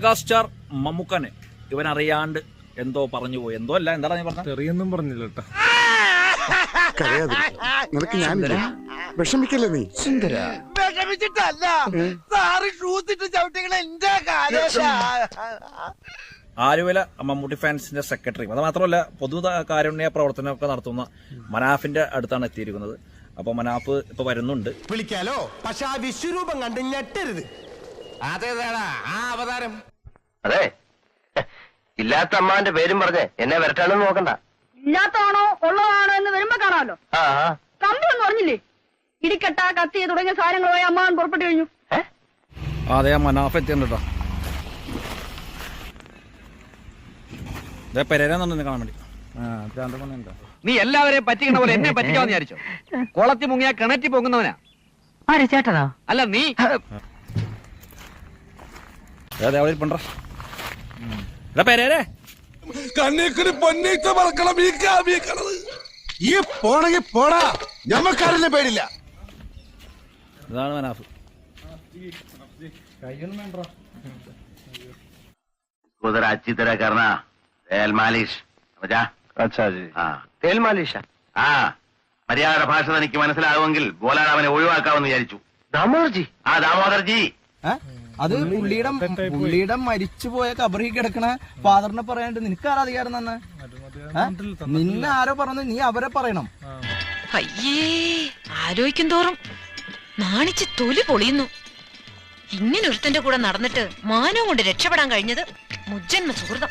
Megastar മമ്മൂക്കനെ. ഇവൻ അറിയാണ്ട് എന്തോ പറഞ്ഞു പോയി. എന്തോ അല്ല എന്താണ് നീ പറഞ്ഞത് പറഞ്ഞില്ല കേട്ടോ. നിനക്ക് ഞാൻ വിഷമിക്കല്ലേ നീ? വിഷമിച്ചിട്ടല്ല. സാറ് ഷൂസ് ഇട്ട് ചവിട്ടികളെ എന്റെ കാലേശ ആലുവല മമ്മൂട്ടി ഫാൻസിന്റെ സെക്രട്ടറി അത് മാത്രമല്ല പൊതു കാരുണ്യ പ്രവർത്തനമൊക്കെ നടത്തുന്ന മനാഫിന്റെ അടുത്താണ് എത്തിയിരിക്കുന്നത്. അപ്പൊ മനാഫ് ഇപ്പൊ വരുന്നുണ്ട്. വിളിക്കാലോ? പക്ഷെ ആ വിശ്വരൂപം കണ്ട് ഞെട്ടരുത്. അതേതാടാ? ആ അവതാരം. അതെ. ഇല്ലാത്ത അമ്മാന്റെ പേരും പറഞ്ഞ് എന്നെ വരട്ടാണെന്ന് നോക്കണ്ട. ഇല്ലാത്തതാണോ ഉള്ളതാണോ എന്ന് വരുമ്പോ കാണാമല്ലോ. ആ ആ. കമ്പി ഒന്നും പറഞ്ഞില്ലേ ഇടിക്കട്ട കത്തി തുടങ്ങിയ സാധനങ്ങളുമായി അമ്മാവൻ പുറപ്പെട്ടു കഴിഞ്ഞു. ഏ? ആ, അതെ ആ മനാഫ് എത്തിയിട്ടുണ്ട് കേട്ടോ ഇതേ പെരേരെന്നുണ്ട് കാണാൻ വേണ്ടി. ആ? നീ എല്ലാവരെയും പറ്റിക്കണ പോലെ എന്നെ പറ്റിക്കാന്ന് വിചാരിച്ചോ? കുളത്തി മുങ്ങിയ കിണറ്റി പൊങ്ങുന്നവനാ. ആരെ ചേട്ടനാ? അല്ല നീ. ദേ, ദേ, അവിടെ ഇരിപ്പുണ്ടെടാ. എടാ പെരേരെ കണ്ണീക്കിന് പൊന്നീച്ച പറക്കണം ഈ കാമിക്കണത് ഈ പോണെങ്കി പോടാ ഞമ്മക്കാരില്ല പേടില്ല ഇതാണ് മനാഫ് ഉദര अच्छी तरह करना तेल मालिश समझा अच्छा जी ആ തേൽ മാലിഷ ആ മര്യാദ ഭാഷ തനിക്ക് മനസ്സിലാകുമെങ്കിൽ ബോലാൻ അവനെ ഒഴിവാക്കാമെന്ന് വിചാരിച്ചു ദാമോദർജി ആ ദാമോദർജി അത് പുള്ളിയുടെ പുള്ളിയുടെ മരിച്ചുപോയ കബറി കിടക്കണ ഫാദറിനെ പറയാണ്ട് നിനക്ക് ആരാ അധികാരം തന്നെ നിന്നെ ആരോ പറഞ്ഞു നീ അവരെ പറയണം. അയ്യേ ആലോചിക്കും തോറും. നാണിച്ച് തൊലി പൊളിയുന്നു. ഇങ്ങനെ ഒരുത്തന്റെ കൂടെ നടന്നിട്ട് മാനവും കൊണ്ട് രക്ഷപ്പെടാൻ കഴിഞ്ഞത് മുജ്ജന്മ സുഹൃതം.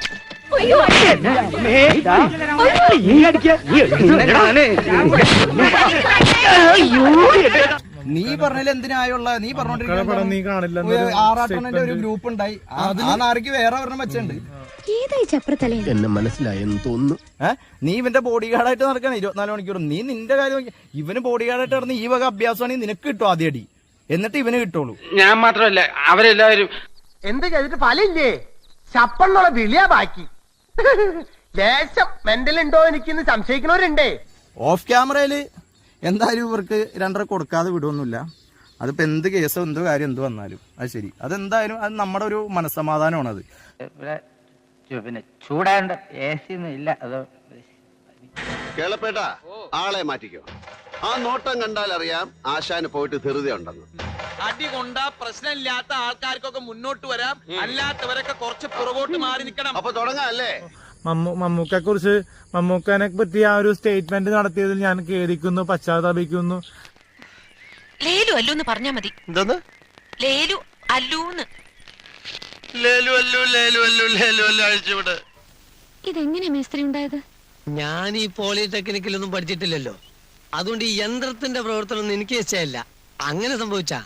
നീ പറഞ്ഞതിൽ എന്തിനായുള്ള? നീ പടം നീ കാണില്ല. പറഞ്ഞോണ്ടിരിക്കുന്ന ആറാട്ടണന്റെ ഒരു ഗ്രൂപ്പ് ഉണ്ടായി ആ- നാറിക്ക് വേറെ ഒരെണ്ണം എന്നെ മനസ്സിലായെന്ന് തോന്നുന്നു. നീ ഇവന്റെ ബോഡി ഗാർഡായിട്ട് നടക്കണം. ഇരുപത്തിനാല് മണിക്കൂർ നീ നിന്റെ കാര്യം ഇവന് ബോഡി ഗാർഡായിട്ട് നടന്ന് ഈ വക അഭ്യാസമാണെങ്കിൽ നിനക്ക് കിട്ടും ആദ്യടി. അടി എന്നിട്ട് ഇവന് കിട്ടുള്ളൂ. ഞാൻ മാത്രമല്ല അവരെല്ലാവരും എന്ത് ചെയ്തിട്ട് ഫലില്ലേ ചപ്പെന്നുള്ള വിളിയാ ബാക്കി. ലേശം മെന്റൽ ഉണ്ടോ എനിക്കിന്ന് സംശയിക്കുന്നവരുണ്ടേ. ഓഫ് ക്യാമറയിൽ എന്തായാലും ഇവർക്ക് രണ്ടര കൊടുക്കാതെ വിടുവൊന്നുമില്ല. അതിപ്പോ എന്ത് കേസോ എന്തോ കാര്യം എന്ത് വന്നാലും. അത് ശരി. അതെന്തായാലും അത് നമ്മുടെ ഒരു മനസ്സമാധാനമാണ് അത്. പിന്നെ ചൂടാണ്ട് എ സി ഒന്നും ഇല്ല. അത് കേളപ്പേട്ട ആളെ മാറ്റിക്കോ. ആ നോട്ടം കണ്ടാൽ അറിയാം ആശാന് പോയിട്ട് ധൃതി ഉണ്ടെന്ന്. അടി കൊണ്ട പ്രശ്നമില്ലാത്ത ആൾക്കാർക്കൊക്കെ മുന്നോട്ട് വരാം. അല്ലാത്തവരൊക്കെ കുറച്ച് പുറകോട്ട് മാറി നിൽക്കണം. അപ്പൊ തുടങ്ങാം അല്ലേ? മമ്മൂ മമ്മൂക്കയെ കുറിച്ച് മമ്മൂക്കനെ പറ്റി ആ ഒരു സ്റ്റേറ്റ്മെന്റ് നടത്തിയതിൽ ഞാൻ ഖേദിക്കുന്നു പശ്ചാത്താപിക്കുന്നു. ലേലു അല്ലു എന്ന് പറഞ്ഞാ മതി. എന്തോന്ന്? ലേലു അല്ലൂന്ന്. ലേലു അല്ലു ലേലു അല്ലു ലേലു അല്ലു അഴിച്ചുവിട് ഇതെങ്ങനെ മേസ്ത്രി ഉണ്ടായത്? ഞാൻ ഈ പോളിടെക്നിക്കിലൊന്നും പഠിച്ചിട്ടില്ലല്ലോ. അതുകൊണ്ട് ഈ യന്ത്രത്തിന്റെ പ്രവർത്തനം ഒന്നും എനിക്ക് വെച്ചല്ല അങ്ങനെ സംഭവിച്ചാ?